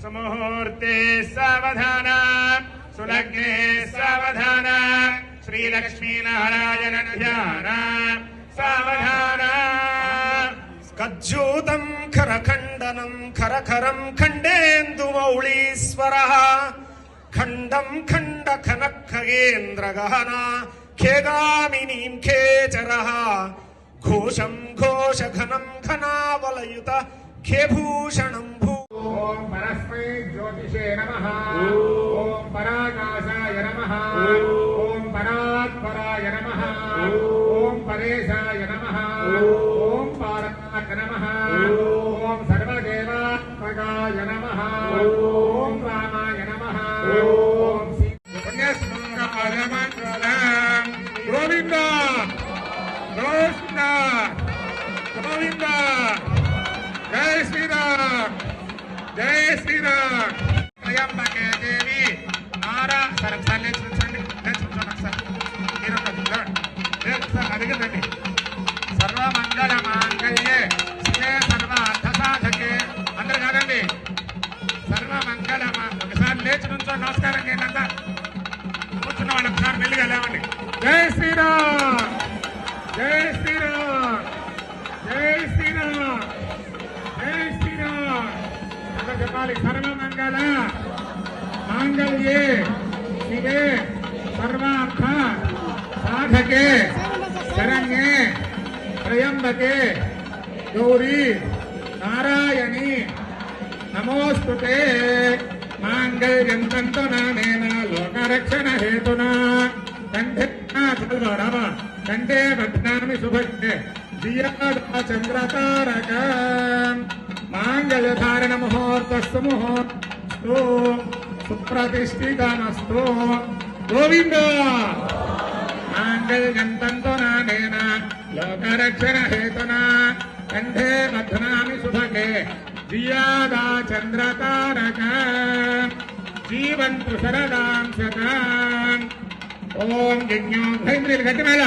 సుముహూర్తే సవధాన సులగ్నే సవధాన శ్రీలక్ష్మీనారాయణ ధ్యాన సవధాన కజ్జూతం ఖరఖండనం ఖరఖరం ఖండేందుమౌళీశ్వర ఖండం ఖండ ఖనఖగేంద్రగహన ఖేగామినీం ఖేచర ఘోషం ఘోషఘనం ఘనావలయుత ఖేభూషణం భూ ఓం పరస్మై జ్యోతిషే నమ. ఓం పరాకాశాయ నమ. ఓం పరాత్పరాయ నమ. ఓం పరేశాయ నమ. ఓం పారకాయ నమ. ఓం సర్వదేవాత్మకాయ నమ. ఓం రామాయ నమ. ఓం గోవింద. గోవింద. జై శ్రీరామ్. త్రయంబకే దేవి నారా సార్ ఒకసారి లేచి కూర్చోండి. లేచి కూర్చోండి ఒకసారి. మీరు ఒకటి లేవండి. లేదు ఒకసారి అడిగిందండి. సర్వమంగళ మాంగళ్యే శివే సర్వ అర్థ సాధకే అందరు కాదండి. సర్వమంగళ మా- ఒకసారి లేచి నుంచో నమస్కారం చేయండి అంతా. కూర్చున్న వాళ్ళు ఒకసారి మెల్లిగా లేవండి. జై శ్రీరామ్. జై శ్రీరామ్. చెప్పాలి సర్వ మంగళ. మాంగళ్యే. శివే. సర్వార్థ. సాధకే. శరణ్యే. త్రయంబకే. గౌరీ. నారాయణి. నమోస్తుతే మాంగళ్యం తంతునానేన లోకరక్షణ హేతునా. కంఠే చలో రామ. కంఠే బధ్నామి సుభక్తే దియాదా చంద్రతారక. माङ्गल्यधारण मुहूर्तस्तु मुहूर्तो सुप्रतिष्ठितमस्तु गोविन्द माङ्गल्यन्तन्तनानेन लोकरक्षणहेतुना कण्ठे बध्नामि सुभगे जियादा चन्द्रतारक जीवन्तु शरदां शतान् ॐ यज्ञो घैन्द्रिल् घटिमेल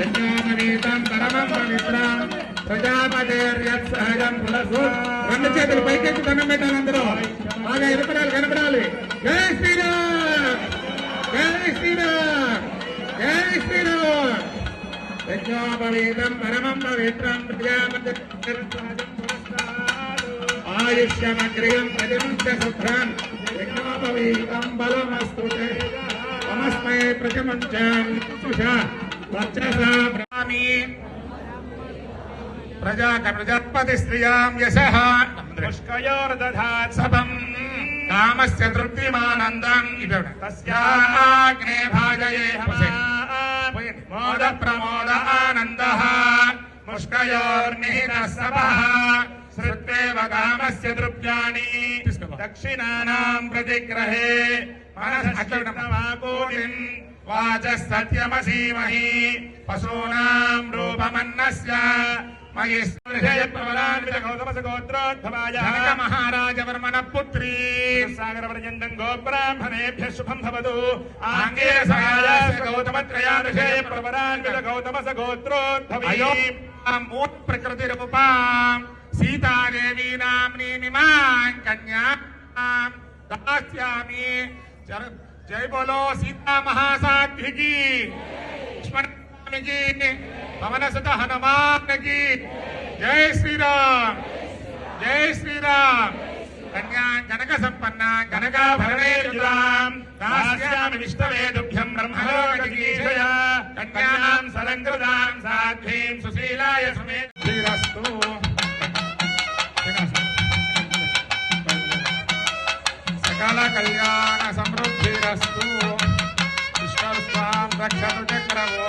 यज्ञोपवीतं परमं पवित्रम् పరమం పులసు. రెండు చేతులు పైకెత్తి దండం పెట్టాలి అందరూ. బాగా ఎనపడాలి కనపడాలి. జై శ్రీరామ్! జై శ్రీరామ్! జై శ్రీరామ్! యజ్ఞోపవీతం పరమం పవిత్రం ప్రజాపతి ఆయుష్యమగ్రియం ప్రజముంచ శుభ్రం యజ్ఞోపవీతం బలమస్తు నమస్మై ప్రజముంచాం వర్చసా प्रजा प्रजापति स्त्रियाँ यश। पुष्कयोर्दधात् सपम् कामस्य तृप्तिमानन्दम्। भाजये मोद प्रमोद आनन्दः। मुष्कयोर्निहितः सपः श्रुत्वेव कामस्य तृप्त्यानि दक्षिणानाम् प्रतिग्रहे। मनसकोटिम् वाचः पशूनाम पशूनाम् మయి గౌతమసగోత్రోద్భవాయ మహారాజవర్మణ పుత్రీ సాగరపర్యంతం గోబ్రాహ్మణేభ్య శుభం భవతు. ఆంగేరసాయాస గౌతమత్రయానుషే ప్రవరాన్విత గౌతమస గోత్రోద్భవీ అయో మూట్ ప్రకృతిరూపాం సీతాదేవీ నామ్నీమిమాం కన్యాం. దాస్యామి. జర- జై బోలో సీతా మహాసాధ్వికి లక్ష్మణస్వామికి పవన సుత హనుమాన్కి జై శ్రీరామ్ జై శ్రీరామ్ కన్యా కనక సంపన్న కనకాభరణేయుతాం దాస్యామి విష్ణవేదుభ్యం బ్రహ్మలోకీషయ కన్యాం సలంకృతాం సాధ్వీం సుశీలాయ సుమే శ్రీరస్తు సకల కళ్యాణ సమృద్ధిరస్తు విష్ణుస్వాం రక్షతు చక్రవోద్ధం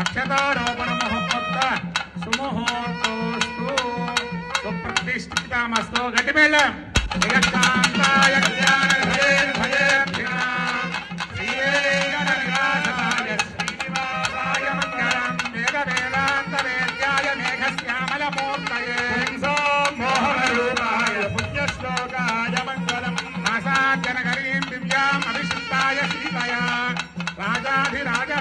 అక్షతారోపణ ముహూర్త సుముహూర్తోస్తు సుప్రతిష్ఠితమస్తు గట్టి మేళం జగత్కాంతాయ రాజా